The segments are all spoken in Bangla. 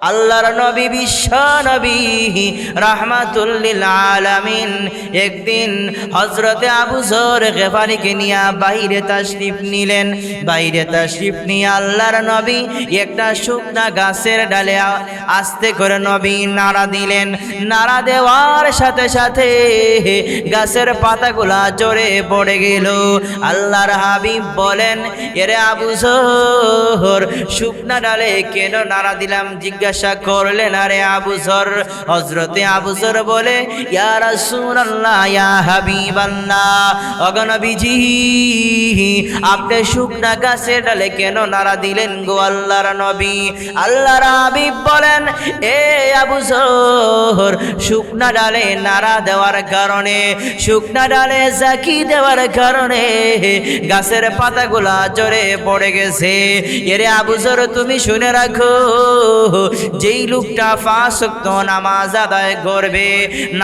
আল্লাহর নবী বিশ্ব নবী রাহমাতুল্লিল আলামিন। একদিন হজরতে আবু জর গেফারিকে নিয়ে বাইরে তাশরিফ নিলেন। বাইরে তাশরিফ নিয়ে আল্লাহর নবী একটা শুকনা গাছের ডালে আস্তে করে নবী নাড়া দিলেন। নাড়া দেওয়ার সাথে সাথে গাছের পাতাগুলা জোরে পড়ে গেল। আল্লাহর হাবিব বলেন, এরে আবু জর শুকনা ডালে কেন নাড়া দিলাম? জিজ্ঞাসা করলেন, আরে আবু জর? হজরতে আবু জর বলে, ইয়া ইয়া হাবিবাল্লাহ অগনবীজি আপনি শুকনা গাছের ডালে কেন নাড়া দিলেন গো আল্লাহর নবী? আল্লাহর হাবিব বলেন, এ আবু জর, শুকনা ডালে নাড়া দেওয়ার কারণে, শুকনা ডালে জাকি দেওয়ার কারণে গাছের পাতাগুলা জোরে পড়ে গেছে। এরে আবু জর, তুমি শুনে রাখো যেই লোকটা ফাঁসক্ত নামাজ আদায় করবে,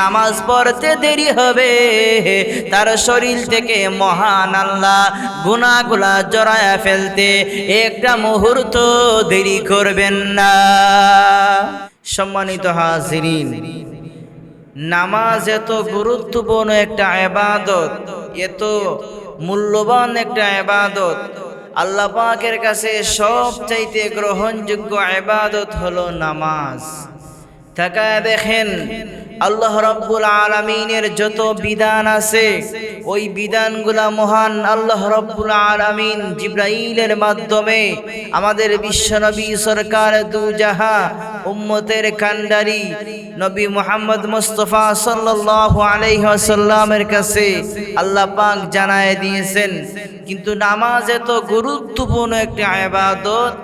নামাজ পড়তে দেরি হবে, তার শরীর থেকে মহান আল্লাহ গুনাগুলা জড়ায়া ফেলতে একটা মুহূর্ত দেরি করবেন না। সম্মানিত হাজিরিন, নামাজ এত গুরুত্বপূর্ণ একটা এবাদত এত মূল্যবান একটা এবাদত আল্লাহ পাকের কাছে সবচাইতে গ্রহণযোগ্য আবাদত হলো নামাজ। থাকা দেখেন আল্লাহ রব্বুল আলমিনের যত বিধান আছে, ওই বিধানগুলা মহান আল্লাহ রব্বুল আলমিন জিব্রাইলের মাধ্যমে আমাদের বিশ্বনবী সরকার দুজাহা উম্মতের কান্ডারি নবী মোহাম্মদ মুস্তফা সাল্লাল্লাহু আলাইহি ওয়াসাল্লামের কাছে আল্লাহ পাক জানায় দিয়েছেন। কিন্তু নামাজ এত গুরুত্বপূর্ণ একটি ইবাদত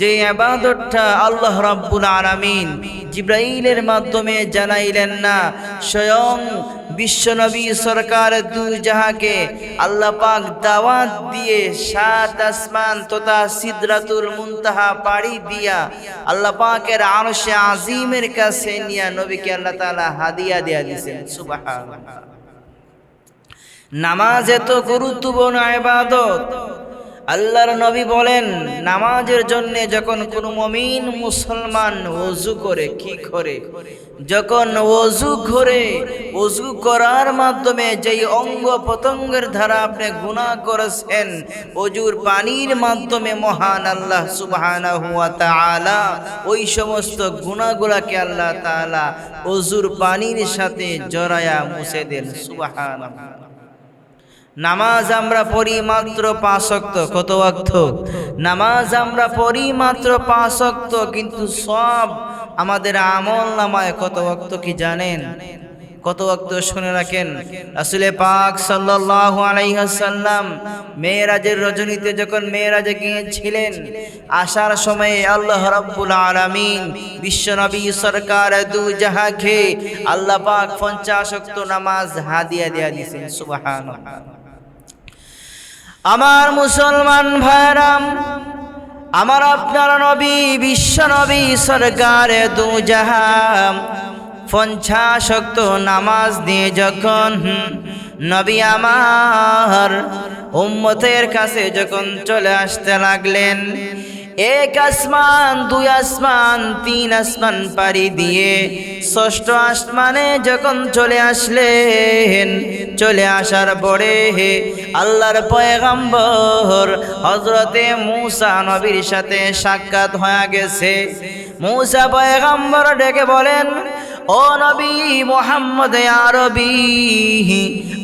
যে আবাদতটা আল্লাহ রাব্বুল আলামিন জিব্রাইলের মাধ্যমে জানাইলেন না, স্বয়ং বিশ্বনবী সরকার দু জাহাকে আল্লাহ পাক দাওয়াত দিয়ে সাত আসমান তথা সিদরাতুল মুনতাহা পাড়ি দিয়া আল্লাহ পাকের আরশে আজিমের কাছে নিয়া নবীকে আল্লাহ তাআলা হাদিয়া দিয়া দিয়েছেন সুবহানাল্লাহ। নামাজ এত গুরুত্বপূর্ণ ইবাদত। আল্লাহর নবী বলেন, নামাজের জন্য যখন কোনো মমিন মুসলমান ওযু করে, কি করে? যখন ওযু করে, ওযু করার মাধ্যমে যেই অঙ্গ প্রত্যঙ্গের দ্বারা আপনি গুনাহ করেছেন অজুর পানির মাধ্যমে মহান আল্লাহ সুবহানাহু ওয়া তাআলা ওই সমস্ত গুনাহগুলোকে আল্লাহ তাআলা অজুর পানির সাথে জড়ায়া মুছে দেন, সুবহানাল্লাহ। নামাজ আমরা পড়ি মাত্র পাঁচক্ত কত অক্ত নামাজ আমরা পড়ি মাত্র পাঁচক্ত কিন্তু সব আমাদের আমল নামায় কত অক্ত কি জানেন? কত অক্ত শুনে রাখেন? আসলে পাক সাল্লাল্লাহু আলাইহি ওয়াসাল্লাম মেয়েরাজের রজনীতে যখন মেয়েরাজে গিয়েছিলেন, আসার সময়ে আল্লাহ রাব্বুল আলামিন বিশ্বনবী সরকার দু জাহাকে আল্লাহ পাক পঞ্চাশ ওয়াক্ত নামাজ হাদিয়া দিয়া দিয়েছেন, সুবহানাল্লাহ। আমার মুসলমান ভাইরাম, আমার আপনার নবী, বিশ্ব নবী সরকার দু জাহাম। পঞ্চাশক্ত নামাজ দিয়ে যখন নবী আমার উম্মতের কাছে যখন চলে আসতে লাগলেন এক আসমান, দুই আসমান, তিন আসমান পাড়ি দিয়ে ষষ্ঠ আসমানে যখন চলে আসলেন, চলে আসার পরে হে আল্লাহর পয়গাম্বর হজরতে মূসা নবীর সাথে সাক্ষাৎ হয়ে গেছে। মূসা পয়গাম্বর ডেকে বলেন ও নবী মোহাম্মদ আরবি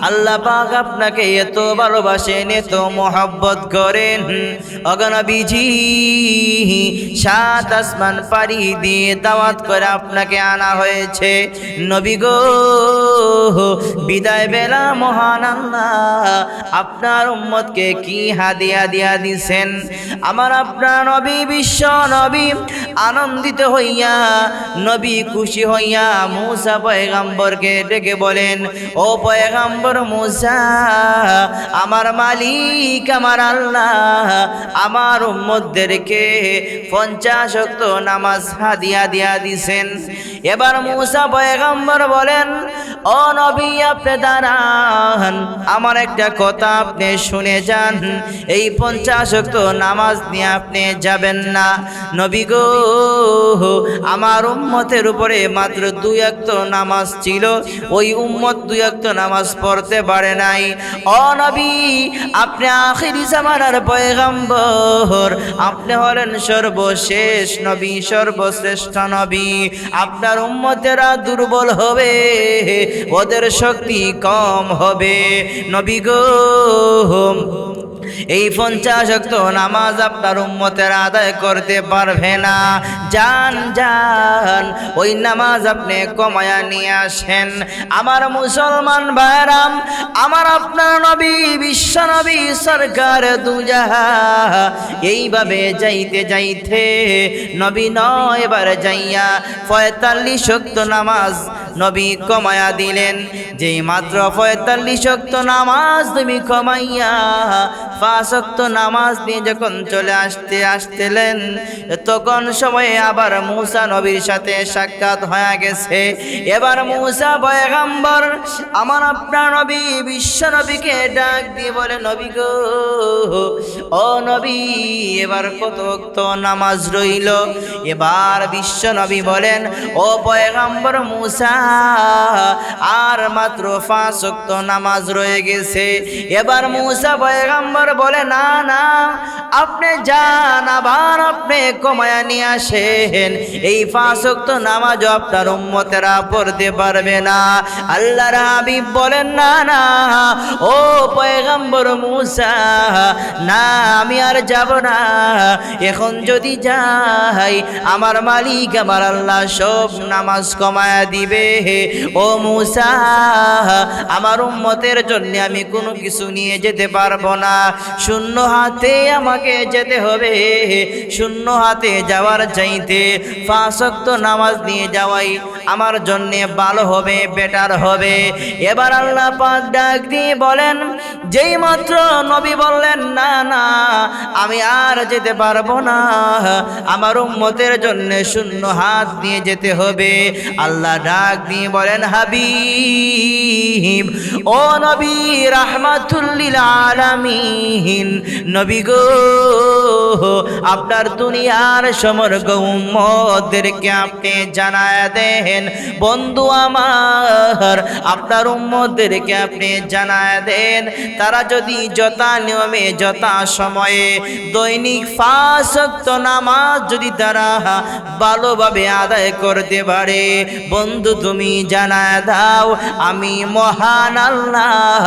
আল্লাহ পাক আপনাকে এত ভালোবাসেন, এত মোহাব্বত করেন। অগনবীজি সাত আসমান পাড়ি দিয়ে দাওয়াত করে আপনাকে আনা হয়েছে। নবী গো, বিদায় বেলা মহান আল্লাহ, আপনার উম্মতকে কি হাদিয়া দিয়া দিছেন? আমার আপনার নবী বিশ্ব নবী আনন্দিত হইয়া, নবী খুশি হইয়া মুসা পয়গাম্বরকে ডেকে বলেন, ও পয়গাম্বর মুসা, আমার মালিক, আমার আল্লাহ, আমার উম্মতদেরকে পঞ্চাশ অক্ত নামাজ হাদিয়া দিয়া দিছেন। এবার মুসা পয়গাম্বর বলেন, ও নবী, আপনি দাঁড়ান, আমার একটা কথা আপনি শুনে যান। এই পঞ্চাশ ওয়াক্ত নামাজ নিয়ে আপনি যাবেন না। নবী গো, আমার উম্মতের উপরে মাত্র দুই একটা নামাজ ছিল, ওই উম্মত দুই একটা নামাজ পড়তে পারে নাই। ও নবী, আপনি আখিরি জামানার পয়গম্বর, আপনি হলেন সর্বশেষ নবী, সর্বশ্রেষ্ঠ নবী। আপনার উম্মতেরা দুর্বল হবে, ওদের শক্তি কম হবে। নবী গো এই পঞ্চাশ নামাজ আপনার উম্মতের আদায় করতে পারবে না। যান যান, ওই নামাজ আপনি কমায়া নিয়ে আসেন। আমার মুসলমান ভাইরাম, আমার আপনার নবী, বিশ্ব নবী, সরকার দুজাহা। এইভাবে যাইতে যাইতে নবী নয়, এবার যাইয়া পঁয়তাল্লিশ শক্ত নামাজ নবী কমায়া দিলেন। যেই মাত্র পঁয়তাল্লিশ নামাজ তুমি কমাইয়া পাঁচক্ত নামাজ নিয়ে যখন চলে আসতে আসতেলেন, তখন সময়ে আবার মূসা নবীর সাথে সাক্ষাৎ হয়ে গেছে। এবার মূসা পয়গাম্বর, আমার আপনার নবী, বিশ্ব নবীকে ডাক দিয়ে বলে, নবী গো, ও নবী, এবার কত ভক্ত নামাজ রইল? এবার বিশ্ব নবী বলেন, ও পয়গাম্বর মূসা আর মাত্র পাঁচ ওয়াক্ত নামাজ রয়ে গেছে। এবার মূসা পয়গাম্বর বলে, না না, আপনি যান, আবার আপনি কমায়া নিয়ে আসেন। এই পাঁচ ওয়াক্ত নামাজ আপনার উম্মতেরা পড়তে পারবে না। আল্লাহর হাবিব বলেন, না না, ও পয়গাম্বর মূসা, না, আমি আর যাব না। এখন যদি যাই, আমার মালিক, আমার আল্লাহ সব নামাজ কমায়া দিবে। ও মূসা, আমার উম্মতের জন্য আমি কোনো কিছু নিয়ে যেতে পারব না। শূন্য হাতে আমাকে যেতে হবে। শূন্য হাতে যাওয়ার চাইতে ফাঁসক্ত নামাজ নিয়ে যাওয়াই আমার জন্যে ভালো হবে বেটার হবে। এবার আল্লাহ পাক ডাক দিয়ে বলেন, যেই মাত্র নবী বললেন, না না, আমি আর যেতে পারব না। আমার উম্মতের জন্য শূন্য হাত নিয়ে যেতে হবে। আল্লাহ ডাক দিয়ে বলেন হাবিব ও নবী রাহমাতুল্লিল আলামিন, নবী গো, আপনার দুনিয়ার সমর্গ উম্মতদেরকে আপনি জানায় দেন। বন্ধু আমার, আপনার উম্মতদেরকে আপনি জানায় দেন। তারা যদি যথা নিয়মে, যথা সময়ে দৈনিক ফাঁসক্ত নামাজ যদি তারা ভালোভাবে আদায় করতে পারে, বন্ধু তুমি জানায় দাও, আমি মহান আল্লাহ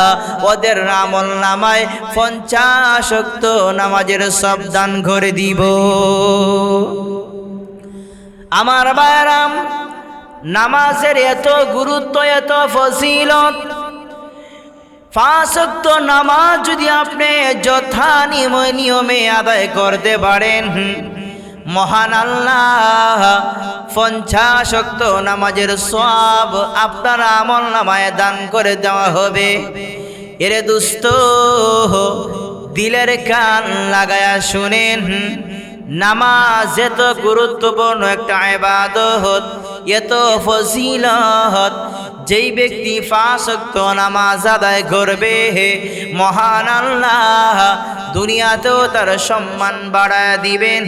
ওদের আমল নামায় পঞ্চাশক্ত নামাজের সব দান করে দিব। আমার বায়ারাম নামাজের এত গুরুত্ব, এত ফসিলত ফাঁসক্ত নামাজ যদি আপনি যথা নিয়মে আদায় করতে পারেন মহান আল্লাহ, পঞ্চাশক্ত নামাজের সব আপনার আমল নামায় দান করে দেওয়া হবে। এরে দুস্ত দিলের কান লাগায়া শুনেন, নামাজ এত গুরুত্বপূর্ণ একটা আবাদত এত ফজিলত, যেই ব্যক্তি ফাঁসক্ত নামাজ আদায় করবে হে মহান আল্লাহ দুনিয়াতেও তার সম্মান বাড়ায় দিবেন,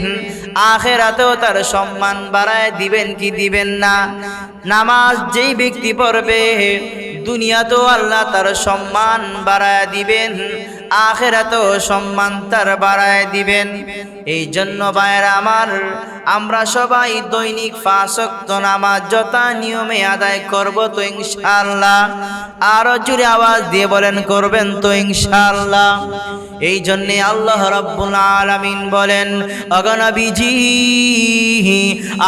আখেরাতেও তার সম্মান বাড়ায় দিবেন কি দিবেন না? নামাজ যেই ব্যক্তি পড়বে, দুনিয়াতেও আল্লাহ তার সম্মান বাড়ায় দিবেন আখেরাতেও সম্মান তার বাড়ায় দিবেন। এই জন্য বায়ের আমার, আমরা সবাই দৈনিক ফাঁসক্ত নামাজ যথা নিয়মে আদায় করব তো ইনশাল্লাহ আরও জুড়ে আওয়াজ দিয়ে বলেন, করবেন তো ইনশাল্লাহ এই জন্যে আল্লাহ রব্বুল আলামিন বলেন অগনবীজি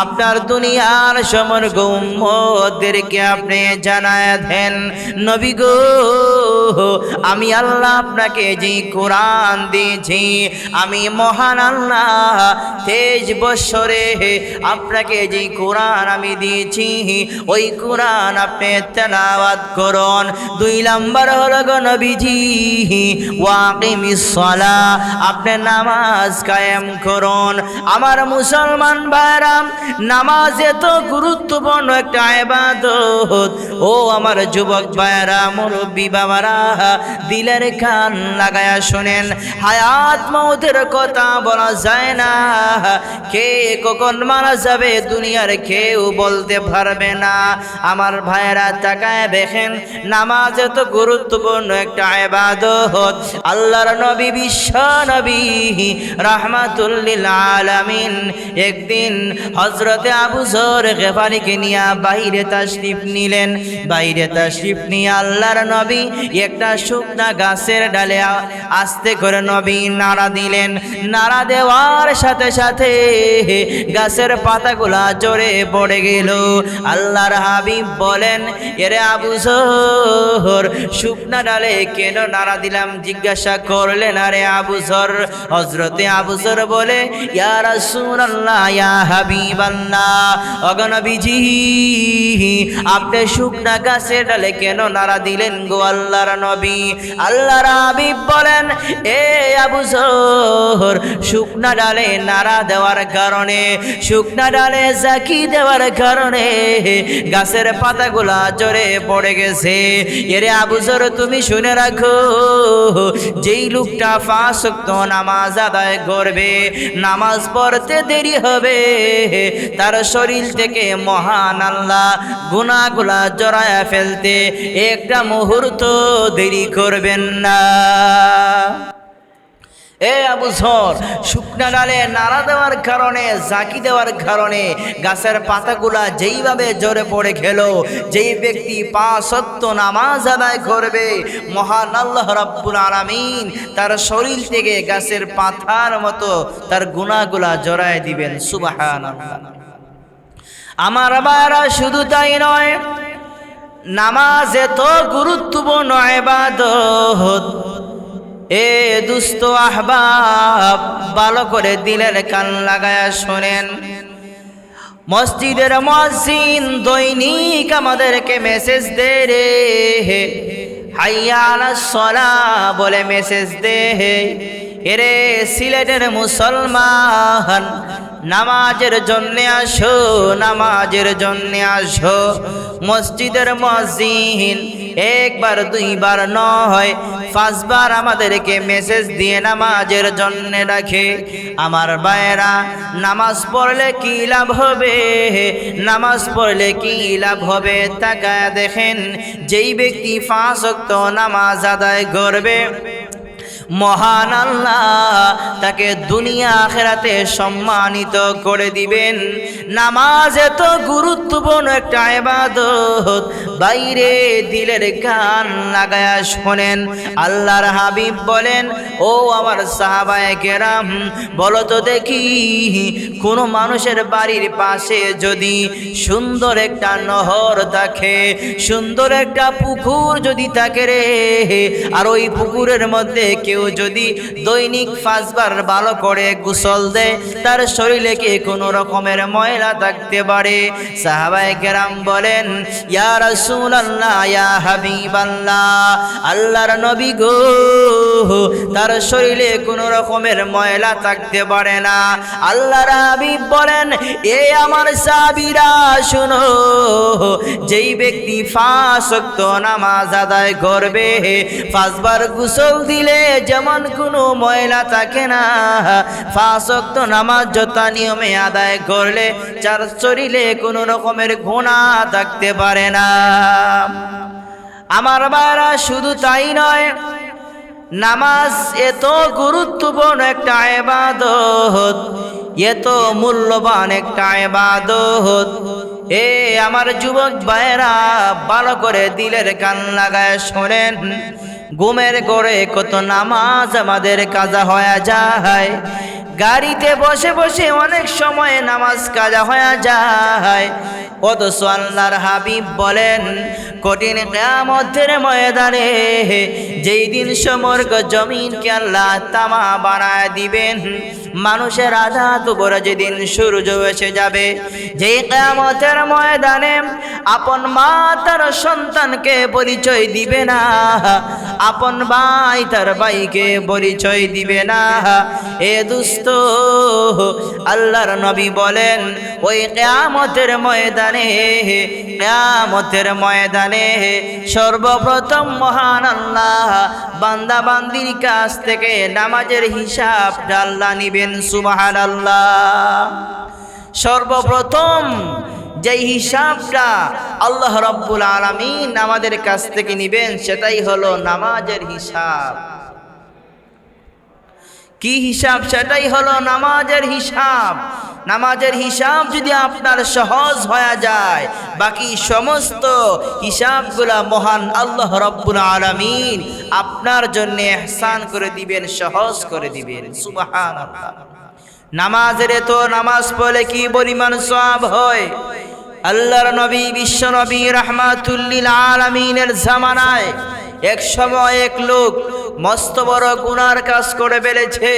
আপনার দুনিয়ার সমর গৌমদেরকে আপনি জানায় দেন, নবী গো, আমি আল্লাহ আপনাকে যে কোরআন দিয়েছি, আমি মহান আল্লাহ তেজ বৎসরে আপনাকে যে কোরআন আমি দিয়েছি, ওই কোরআন আপনি তেলাওয়াত করুন। দুই নাম্বার হলো গো নবীজি ওয়াকিমিস সলা। আপনি নামাজ কায়েম করুন। আমার মুসলমান ভাইরাম নামাজ এত গুরুত্বপূর্ণ একটা ইবাদত। ও আমার যুবক ভাইরা, মুরব্বী বাবারা, দিলের কান লাগায়া শোনেন। হায়াত মৌতের কথা বলা যায় না। কে কখন মারা যাবে দুনিয়ার কেউ বলতে পারবে না। আমার ভাইয়েরা তাকায় দেখেন, নামাজ এত গুরুত্বপূর্ণ একটা ইবাদত। আল্লাহর নবী, বিশ্ব নবী, রাহমাতুল্লিল আলামিন। একদিন হজরতে আবু জর গেফারিকে নিয়ে বাইরে তাশরিফ নিলেন। বাইরে তাশরিফ নিয়ে আল্লাহর নবী একটা শুকনা গাছের ডালে আস্তে করে নবী নাড়া দিলেন। নাড়া দেওয়ার সাথে সাথে গাছের পাতাগুলা জোরে পড়ে গেল। আল্লাহর হাবিব বলেন, এরে আবু জর শুকনা ডালে কেন নাড়া দিলাম? জিজ্ঞাসা করলেন আরে আবু জর হজরতে আবু জর বলে, ইয়া রাসূলুল্লাহ, ইয়া হাবিবাল্লাহ অগনবীজি আপনি শুকনা গাছের ডালে কেন নাড়া দিলেন গো আল্লাহর নবী? আল্লাহর হাবিব বলেন, এ আবু জর, শুকনা ডালে নাড়া দেওয়ার কারণে, শুকনা ডালে জাকি দেওয়ার কারণে গাছের পাতাগুলা জোরে পড়ে গেছে। এরে আবু জর, তুমি শুনে রাখো, যেই লোকটা ফাঁসক্ত নামাজ আদায় করবে। নামাজ পড়তে দেরি হবে। তার শরীর থেকে মহান আল্লাহ গুনাগুলা জড়ায়া ফেলতে একটা মুহূর্ত দেরি করবেন না। এ আবু সর শুকনা ডালে নাড়া দেওয়ার কারণে জাকি দেওয়ার কারণে গাছের পাতাগুলা যেইভাবে জোরে পড়ে গেল, যেই ব্যক্তি পা সত্য নামাজ আদায় করবে, মহান আল্লাহ রাব্বুল আলামিন তার শরীর থেকে গাছের পাতার মতো তার গুণাগুলা জড়ায় দিবেন সুবাহান আমার বারা শুধু তাই নয়, নামাজ এত গুরুত্বপূর্ণ এবাদত এ দুস্থ আহবাব, ভালো করে দিলের কান লাগায়া শোনেন। মসজিদের মসজিদ দৈনিক আমাদেরকে মেসেজ দে রে। হে হাইয়ালা সলা বলে মেসেজ দে। হে এরে সিলেটের মুসলমান নামাজের জন্য আসো, নামাজের জন্য আসো। মসজিদের মসজিদ একবার, দুইবার নয়, পাঁচবার আমাদেরকে মেসেজ দিয়ে নামাজের জন্য রাখে। আমার বায়েরা নামাজ পড়লে কি লাভ হবে? নামাজ পড়লে কি লাভ হবে? তাকায় দেখেন, যেই ব্যক্তি পাঁচ নামাজ আদায় করবে মহান আল্লাহ তাকে দুনিয়া আখেরাতে সম্মানিত করে দিবেন। নামাজ এত গুরুত্বপূর্ণ একটা ইবাদত, বাইরে দিলের গান লাগায়া শোনেন। আল্লাহর হাবিব বলেন, ও আমার সাহাবায় কেরাম বলো তো দেখি, কোন মানুষের বাড়ির পাশে যদি সুন্দর একটা নহর থাকে, সুন্দর একটা পুকুর যদি থাকে রে, আর ওই পুকুরের মধ্যে কেউ যদি দৈনিক পাঁচবার ভালো করে গোসল দেয় তার শরীরে কি কোনো রকমের ময়লা থাকতে পারে? সাহাবায়ে কেরাম বলেন, ইয়া রাসূলুল্লাহ, ইয়া হাবিবাল্লাহ, আল্লাহর নবী গো, তার শরীরে কোনো রকমের ময়লা থাকতে পারে না। আল্লাহর হাবিব বলেন, এ আমার সাবিরা শুনো, যেই ব্যক্তি ফাঁসক্ত নামাজ আদায় করবে, পাঁচবার গোসল দিলে যেমন কোনো ময়লা থাকে না। ফাঁসক্ত নামাজ যথা নিয়মে আদায় করলে যার শরীরে কোনো রকমের ঘোনা থাকতে পারে না। আমার বারা শুধু তাই নয়, নামাজ এত গুরুত্বপূর্ণ একটা এবাদত এত মূল্যবান একটা এবাদত এ আমার যুবক ভাইয়েরা, ভালো করে দিলের কান লাগায় শোনেন। ঘুমের করে কত নামাজ আমাদের কাজা হয়ে যায়। গাড়িতে বসে বসে অনেক সময় নামাজ কাজা হয়ে যায়। অথচ আল্লাহর হাবিব বলেন, কঠিন কেয়ামতের ময়দানে যেই দিন সমর্গ জমিনকে আল্লাহ তামা বানায় দিবেন মানুষের আঘাত উপরে যেদিন সূর্য এসে যাবে, যেই কেয়ামতের ময়দানে আপন মা তার সন্তানকে পরিচয় দিবে না, আপন ভাই তার ভাইকে পরিচয় দিবে না। এ দুস্থ, আল্লাহর নবী বলেন, ওই কেয়ামতের ময়দানে কেয়ামতের ময়দানে সর্বপ্রথম মহান আল্লাহ বান্দা বান্দির কাছ থেকে নামাজের হিসাব আল্লাহ নিবেন সুবাহান আল্লাহ সর্বপ্রথম যে হিসাবটা আল্লাহ রব্বুল আলমিন আমাদের কাছ থেকে নিবেন, সেটাই হলো নামাজের হিসাব। কি হিসাব? সেটাই হলো নামাজের হিসাব। নামাজের হিসাব যদি আপনার সহজ হয়ে যায়, বাকি সমস্ত হিসাবগুলা মহান আল্লাহ রব্বুল আলমিন আপনার জন্য এহসান করে দিবেন, সহজ করে দিবেন। সুবাহান নামাজের তো নামাজ পড়লে কি পরিমাণ সব হয়? আল্লাহর নবী, বিশ্ব নবী রহমাতুল্লিল আলমিনের জামানায় এক সময় এক লোক মস্ত বড় গুনার কাজ করে বেড়েছে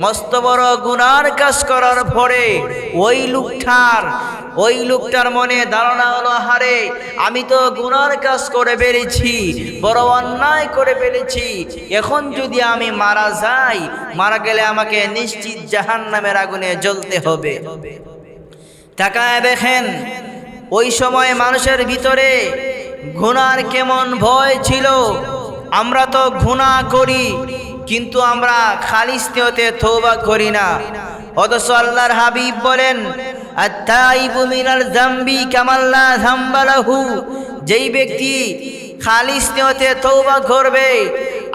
মস্ত বড় গুনার কাজ করার পরে ওই লোকটার ওই লোকটার মনে ধারণা হলো হারে আমি তো গুনার কাজ করে বেড়েছি বড় অন্যায় করে ফেলেছি। এখন যদি আমি মারা যাই, মারা গেলে আমাকে নিশ্চিত জাহান নামের আগুনে জ্বলতে হবে। তাকায় দেখেন, ওই সময় মানুষের ভিতরে ঘুণার কেমন ভয় ছিল। আমরা তো ঘুণা করি, কিন্তু আমরা খালিস খালিস্তিয়তে থৌবা করি না। অথচ আল্লাহর হাবিব বলেন যেই ব্যক্তি খালিস খালিস্তিয়তে তৌবা করবে,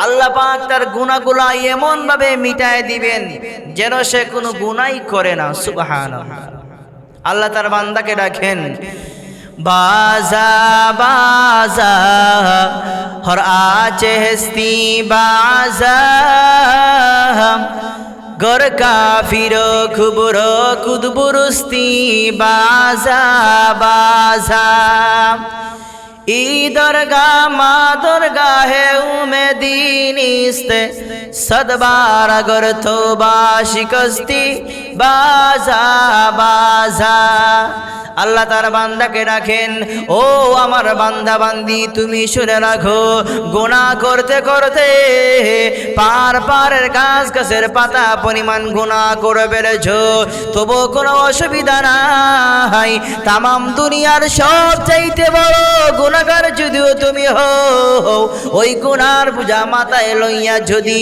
আল্লাহ পাক তার গুণাগুলা এমন ভাবে মিটায় দিবেন যেন সে কোনো গুনাই করে না। সুবহানাল্লাহ। আল্লাহ তার বান্দাকে ডাকেন বাজা বাজা হর আচে হস্তি বাজা। গর কাফির খুবর কুদবুরস্তি বাজা বাজা। ই দরগা মা দরগা হে উমে দিনিস্তে সদবার আগর তো বা শিকস্তি, বাজা বাজা। আল্লাহ তার বান্দাকে রাখেন ও আমার বান্দা বান্দি, তুমি শুনে রাখো গুণা করতে করতে পার পারের গাছ গাছের পাতা পরিমাণ গুণা করে বেড়েছ তবু কোনো অসুবিধা নাই, তামাম দুনিয়ার সব চাইতে বড় গুণাগার যদিও তুমি হও, ওই গুণার পূজা মাথায় লইয়া যদি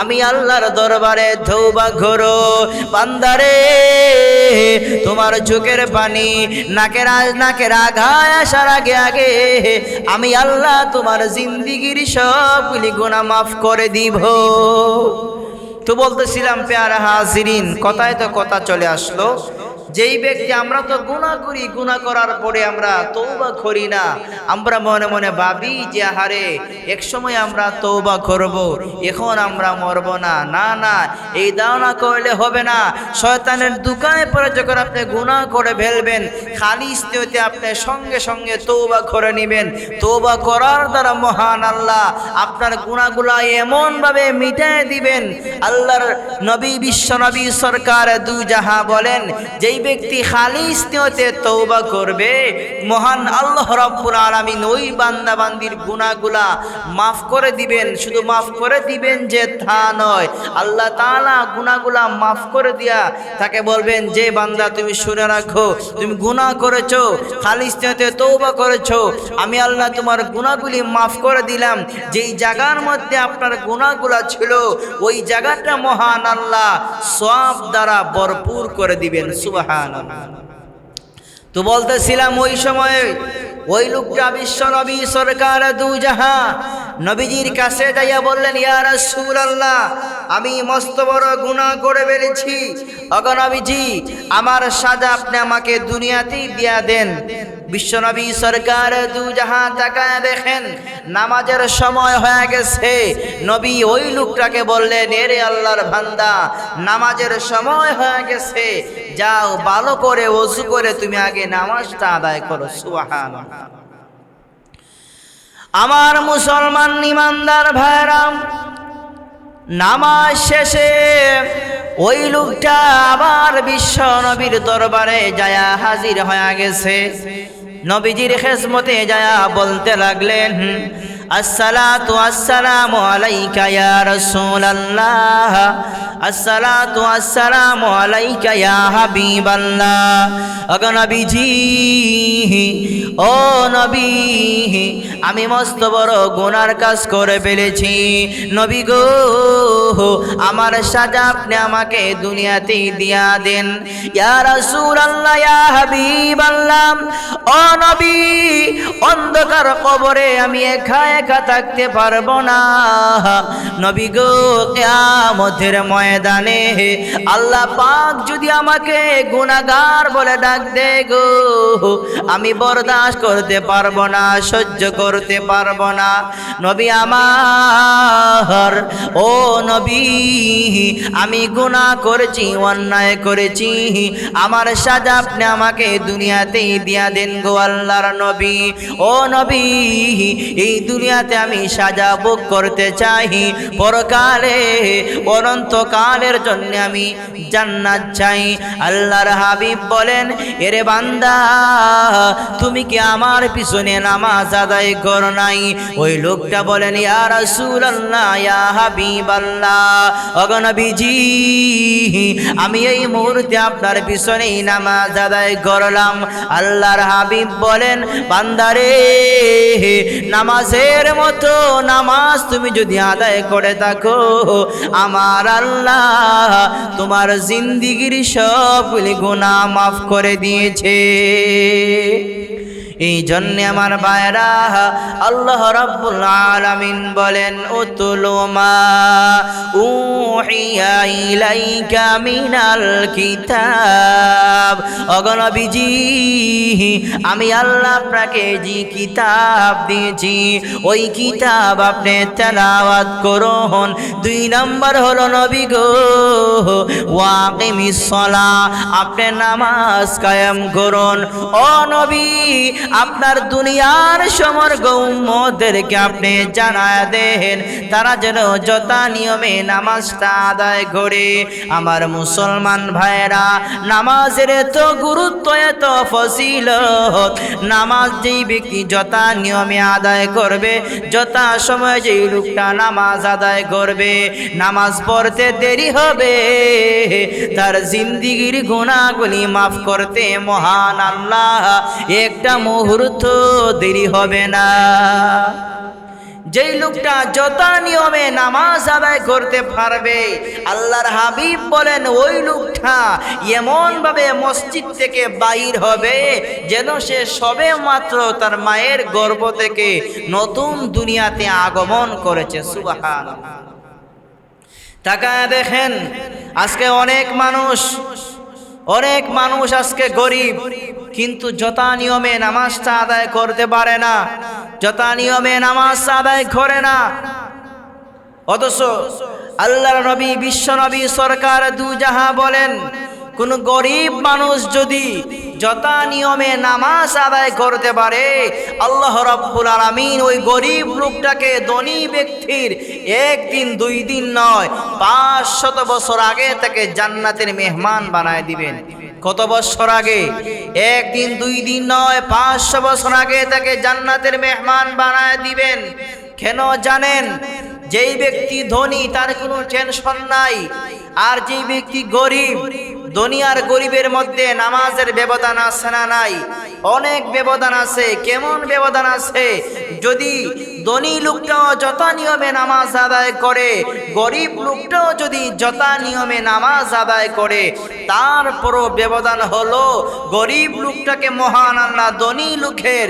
আমি আল্লাহর দরবারে ধৌবা ঘোরো, বান্দারে, তোমার চোখের পানি নাকের নাকের আঘায় আসার আগে আগে আমি আল্লাহ তোমার জিন্দিগির সবগুলি গুণা মাফ করে দিব। তো বলতেছিলাম, পেয়ারা হাজিরিন, কথায় তো কথা চলে আসলো। যেই ব্যক্তি আমরা তো গুণা করি গুণা করার পরে আমরা তৌবা করি না। আমরা মনে মনে ভাবি যে হারে এক সময় আমরা তৌবা করব, এখন আমরা মরব না। না না, এই দাওনা করলে হবে না। শয়তানের দোকানে পরে যখন আপনি গুণা করে ফেলবেন, খালি স্ত্রীতে আপনি সঙ্গে সঙ্গে তৌবা করে নেবেন। তৌবা করার দ্বারা মহান আল্লাহ আপনার গুণাগুলা এমনভাবে মিটায় দিবেন। আল্লাহর নবী, বিশ্ব নবী সরকার দু বলেন, যেই ব্যক্তি খালিস নিয়তে তৌবা করবে, মহান আল্লাহ রব্বুল আলামিন ওই বান্দা বান্দির গুনাহগুলা মাফ করে দিবেন। শুধু মাফ করে দিবেন যে তা নয়, আল্লাহ তাআলা গুণাগুলা মাফ করে দিয়া তাকে বলবেন, যে বান্দা তুমি শুনে রাখো, তুমি গুনাহ করেছ, খালিস নিয়তে তৌবা করেছ, আমি আল্লাহ তোমার গুনাহগুলি মাফ করে দিলাম। যেই জায়গার মধ্যে আপনার গুনাহগুলা ছিল, ওই জায়গাটা মহান আল্লাহ সব দ্বারা ভরপুর করে দিবেন সুবহান তো বলতেছিলাম ওই সময়ে ওই লোকটা বিশ্ব নবী সরকার দু জাহা নবীজির কাছে যাইয়া বললেন ইয়ার সুর আল্লাহ আমি মস্ত বড় গুণা করে বেড়েছি অগনবীজি আমার সাজা আপনি আমাকে দুনিয়াতেই দিয়া দেন। বিশ্বনবী সরকার দু জাহা তাকায় দেখেন, নামাজের সময় হয়ে গেছে। নবী ওই লোকটাকে বললেন, এরে আল্লাহর ভান্দা নামাজের সময় হয়ে গেছে। যাও, ভালো করে ওযু করে তুমি আগে নামাজটা আদায় করো সুবহান আমার মুসলমান ইমানদার ভাইরাম নামাজ শেষে ওই লোকটা আবার বিশ্ব নবীর দরবারে যায়া হাজির হয়ে গেছে। নবীজির খেসমতে যায়া বলতে লাগলেন আসসালাতু আসসালামু আলাইকা ইয়া রাসূলুল্লাহ। আসসালাতু আসসালামু আলাইকা ইয়া হাবিবাল্লাহ। ওগো নবীজি, ও নবী, আমি মস্ত বড় গুনার কাজ করে ফেলেছি। নবী গো, আমার সাজা আপনি আমাকে দুনিয়াতে দিয়া দেন। ইয়া রাসূলুল্লাহ, ইয়া হাবিবাল্লাহ। ও নবী, অন্ধকার কবরে আমি একা একা থাকতে পারব না। নবী গো, কিয়ামতের ময়দানে আল্লাহ পাক যদি আমাকে গুনাহগার বলে ডাক দে গো, আমি বরদাস্ত করতে পারব না, সহ্য করতে পারব না। নবী আমার, ও নবী, আমি গুনাহ করেছি, অন্যায় করেছি। আমার সাজা আপনি আমাকে দুনিয়াতেই দিয়া দেন গো আল্লাহর নবী। ও নবী, এই দুনিয়াতে আমি সাজা ভোগ করতে চাই। পরকালে, অনন্তকালের জন্য আমি জান্নাত চাই। আল্লাহর হাবিব বলেন, এরে বান্দা, তুমি কি আমার পিছনে নামাজ আদায় কর নাই? ওই লোকটা বলেন, ইয়া রাসূলুল্লাহ, ইয়া হাবিবাল্লাহ অগনবীজি আমি এই মুহূর্তে আপনার পিছনেই নামাজ আদায় করলাম। আল্লাহর হাবিব বলেন বান্দারে নামাজের মতো নামাজ তুমি যদি আদায় করে থাকো, আমার আল্লাহ তোমার জিন্দিগির সবগুলি গুণা মাফ করে দিয়েছে। এই জন্যে আমার বায়রা আল্লাহ রাব্বুল আলামিন বলেন উতুলুমা উহিয়া ইলাইকা মিনাল কিতাব। অগনবীজি আমি আল্লাহ আপনাকে কিতাব দিয়েছি, ওই কিতাব আপনি তেলাওয়াত করুন। দুই নম্বর হলো, নবী গো, ওয়াকিমিস সালা আপনি নামাজ কায়েম করুন। ও নবী আপনার দুনিয়ার সমর্গ উম্মদেরকে আপনি জানায় দেন। তারা যেন যথা নিয়মে নামাজটা আদায় করে। আমার মুসলমান ভাইরা নামাজের এত গুরুত্ব, এত ফজিলত। নামাজ যেই ব্যক্তি যথা নিয়মে আদায় করবে, যথা সময় যেই লোকটা নামাজ আদায় করবে, নামাজ পড়তে দেরি হবে। তার জিন্দিগির গুণাগুলি মাফ করতে মহান আল্লাহ। একটা মুহূর্ত দেরি হবে না। যেই লোকটা যথা নিয়মে নামাজ আদায় করতে পারবে, আল্লাহর হাবিব বলেন, ওই লোকটা এমন ভাবে মসজিদ থেকে বাইর হবে যেন সে সবে মাত্র তার মায়ের গর্ভ থেকে নতুন দুনিয়াতে আগমন করেছে। সুবাহান তাকায় দেখেন, আজকে অনেক মানুষ অনেক মানুষ আজকে গরিব, কিন্তু যথা নিয়মে নামাজটা আদায় করতে পারে না, যথা নিয়মে নামাজ আদায় করে না। অথচ আল্লাহর নবী, বিশ্ব নবী সরকার দুজাহা বলেন, কোন গরিব মানুষ যদি যথা নিয়মে নামাজ আদায় করতে পারে। আল্লাহ রাব্বুল আলামিন ওই গরিব লোকটাকে ধনী ব্যক্তির একদিন, দুই দিন নয় পাঁচ শত বছর আগে তাকে জান্নাতের মেহমান বানায় দিবেন। কত বছর আগে? একদিন, দুই দিন নয় পাঁচশো বছর আগে তাকে জান্নাতের মেহমান বানায় দিবেন। কেন জানেন? যেই ব্যক্তি ধনী, তার কোনো টেনশন নাই। আর যেই ব্যক্তি গরিব দুনিয়ার গরিবের মধ্যে নামাজের ব্যবধান আছে না নাই? অনেক ব্যবধান আছে। কেমন ব্যবধান আছে? যদি ধনী লোকটাও যথা নিয়মে নামাজ আদায় করে, গরিব লোকটাও যদি যথা নিয়মে নামাজ আদায় করে, তারপরও ব্যবধান হলো গরিব লোকটাকে মহান আল্লাহ ধনী লোকের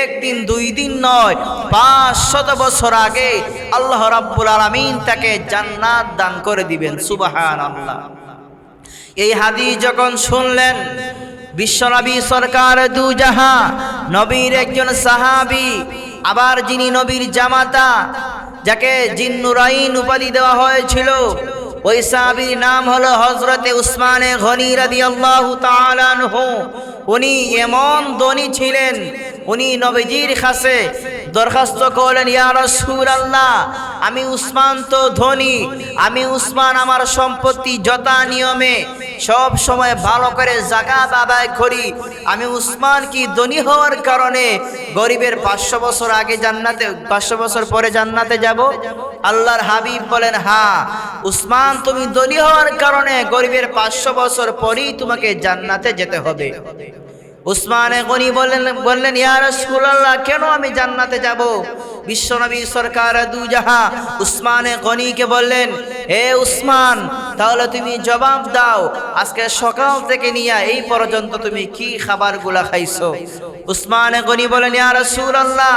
একদিন, দুই দিন নয় পাঁচ শত বছর আগে আল্লাহ রাব্বুল আলামিন তাকে জান্নাত দান করে দিবেন। সুবাহান আল্লাহ এই হাদিস যখন শুনলেন বিশ্বনবী সরকার দুজাহা, নবীর একজন সাহাবি, আবার যিনি নবীর জামাতা, যাকে জিন্নুরাইন উপাধি দেওয়া হয়েছিল, ওই সাহাবির নাম হলো হজরতে উসমানে ঘনি রাদি আল্লাহ উনি এমন ধনী ছিলেন উনি নবীজির কাছে দরখাস্ত করলেন আল্লাহ আমি উসমান তো ধনী, আমি উসমান আমার সম্পত্তি যথা নিয়মে সব সময় ভালো করে জাকাত আদায় করি। আমি উসমান কি ধনী হওয়ার কারণে গরিবের পাঁচশো বছর আগে জান্নাতে, পাঁচশো বছর পরে জান্নাতে যাব? আল্লাহর হাবিব বলেন হ্যাঁ উসমান তুমি ধনী হওয়ার কারণে গরিবের পাঁচশো বছর পরেই তোমাকে জান্নাতে যেতে হবে। উসমানে গনি বললেন বললেন, ইয়া রাসূলুল্লাহ, কেন আমি জান্নাতে যাব? বিশ্বনবী সরকার দুজাহা উসমানে গনিকে বললেন, হে উসমান, তাহলে তুমি জবাব দাও, আজকে সকাল থেকে নিয়ে এই পর্যন্ত তুমি কি খাবারগুলা খাইছো? উসমানে গনি বলেন ইয়া রাসূলুল্লাহ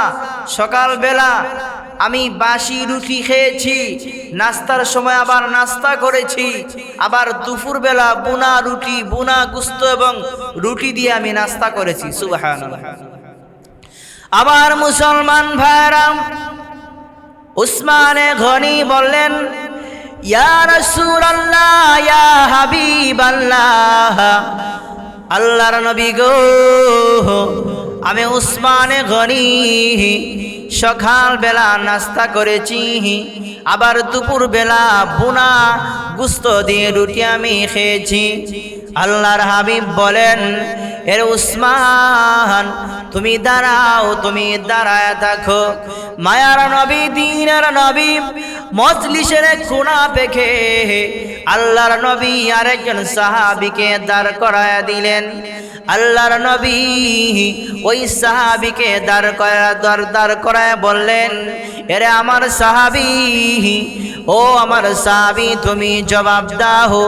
সকাল বেলা আমি বাসি রুটি খেয়েছি, নাস্তার সময় আবার নাস্তা করেছি, আবার দুপুর বেলা বুনা রুটি, বুনা গুস্ত এবং রুটি দিয়ে আমি নাস্তা করেছি, সুবহানাল্লাহ। আবার মুসলমান ভাইরাম উসমানে ঘনি বললেন আল্লাহর নবী গো আমি উসমানে ঘনি সকাল বেলা নাস্তা করেছি। আবার দুপুর বেলা বুনা গুস্ত দিয়ে রুটি আমি খেয়েছি। আল্লাহর হাবিব বলেন, এর উসমান, তুমি দাঁড়াও, তুমি দাঁড়ায় থাকো। মায়ার নবী, দিনের নবী, মজলিসের কোনা পেখে আল্লাহর নবী আরেকজন সাহাবিকে দাঁড় করায় দিলেন। আল্লাহর নবী ওই সাহাবিকে দাঁড় করা দাঁড় দাঁড় করায় বললেন, এরে আমার সাহাবি, ও আমার সাহাবি, তুমি জবাব দাও।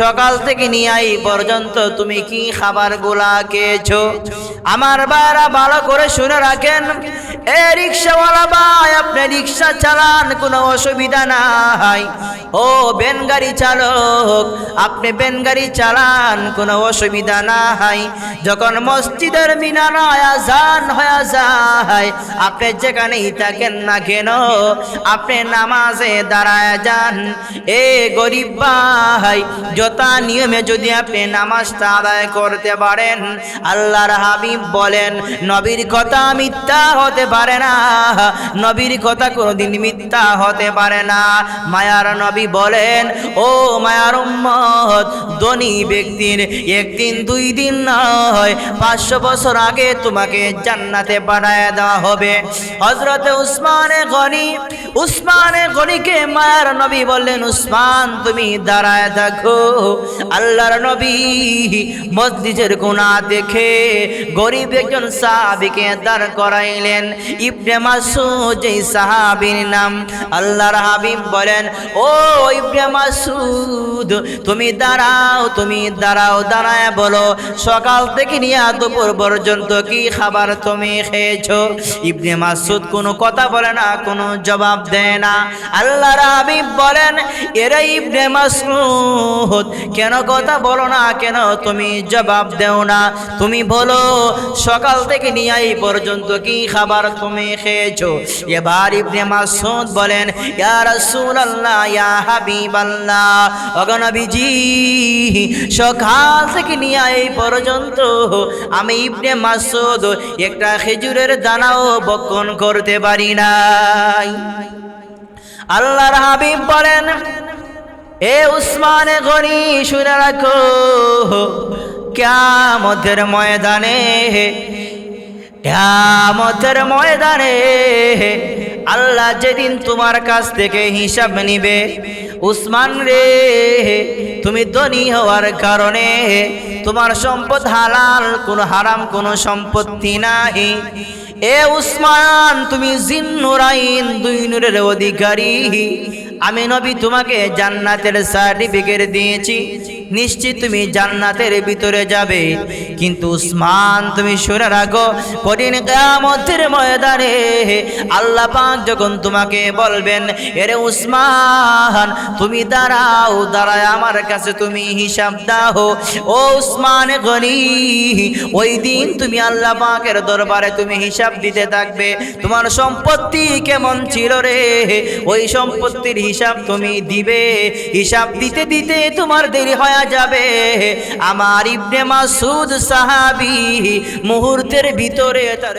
সকাল থেকে নিয়ে পর্যন্ত তুমি কি খাবারগুলা খেয়েছো? আমার বারা ভালো করে শুনে রাখেন, এ রিক্সাওয়ালা ভাই, আপনি রিক্সা চালান, কোনো অসুবিধা নাই। ও বেন গাড়ি চালক, আপনি বেন গাড়ি চালান, কোনো অসুবিধা নাই। যখন মসজিদের মিনারায় আজান হয়ে যায়, আপনি যেখানেই থাকেন না কেন, আপনি নামাজে দাঁড়ায় যান। এ গরিব ভাই, যথা নিয়মে যদি আপনি নামাজটা আদায় করতে পারেন, আল্লাহর হাবিব বলেন, নবীর কথা মিথ্যা হতে পারে না, নবীর কথা কোনোদিন মিথ্যা হতে পারে না। মায়ার নবী বলেন, ও মায়ার উম্মত, ধনী ব্যক্তির একদিন দুই দিন নয় পাঁচশো বছর আগে তোমাকে জান্নাতে পাঠায় দেওয়া হবে। হজরতে উসমানে গনি, উসমানে গনিকে মায়ার নবী বললেন, উসমান, তুমি দাঁড়ায় থাকো। আল্লাহর নবী মসজিদের গুণা দেখে গরিব একজন সাহাবিকে দাঁড় করাইলেন। ইবনে মাসুদ যেই সাহাবীর নাম আল্লাহর হাবিব বলেন, ও ইবনে মাসুদ তুমি দাঁড়াও তুমি দাঁড়াও, দাঁড়ায় বলো। সকাল থেকে নিয়ে দুপুর পর্যন্ত কি খাবার তুমি খেয়েছো? ইবনে মাসুদ কোনো কথা বলে না, কোনো জবাব দেয় না। আল্লাহর হাবিব বলেন, এরা ইবনে মাসুদ কেন কথা বলো না, কেন তুমি জবাব দেও না? তুমি বলো, সকাল থেকে নিয়ে এই পর্যন্ত কি খাবার তুমি খেয়েছো? এবার ইবনে মাসুদ বলেন, ইয়া রাসূলুল্লাহ, ইয়া হাবিবাল্লাহ অগনবীজি সকাল থেকে নিয়ে এই পর্যন্ত আমি ইবনে মাসুদ একটা খেজুরের দানাও বক্ষণ করতে পারি নাই। আল্লাহর হাবিব বলেন, এ উসমানে গনি, শুনে রাখো, ক্যামতের ময়দানে ক্যামতের ময়দানে আল্লাহ যেদিন তোমার কাছ থেকে হিসাব নিবে, উসমান রে, তুমি ধনী হওয়ার কারণে তোমার সম্পদ হালাল, কোনো হারাম, কোনো সম্পত্তি নাই। এ উসমান, তুমি জিন্নুরাইন দুই নূরের অধিকারী। আমি নবী তোমাকে জান্নাতের সার্টিফিকেট দিয়েছি। নিশ্চিত তুমি জান্নাতের ভিতরে যাবে। কিন্তু উসমান, তুমি শুনে রাখো কঠিন কিয়ামতের ময়দানে। আল্লাহ পাক যখন তোমাকে বলবেন, এরে উসমান, তুমি দাঁড়াও, দাঁড়ায় আমার কাছে তুমি হিসাব দাও। ও উসমান গনি, ওই দিন তুমি আল্লাহ পাকের দরবারে তুমি হিসাব দিতে থাকবে। তোমার সম্পত্তি কেমন ছিল রে? ওই সম্পত্তির হিসাব তুমি দিবে। হিসাব দিতে দিতে তোমার দেরি হয়ে যাবে। আমার ইবনে মাসুদ সাহাবি মুহূর্তের ভিতরে তার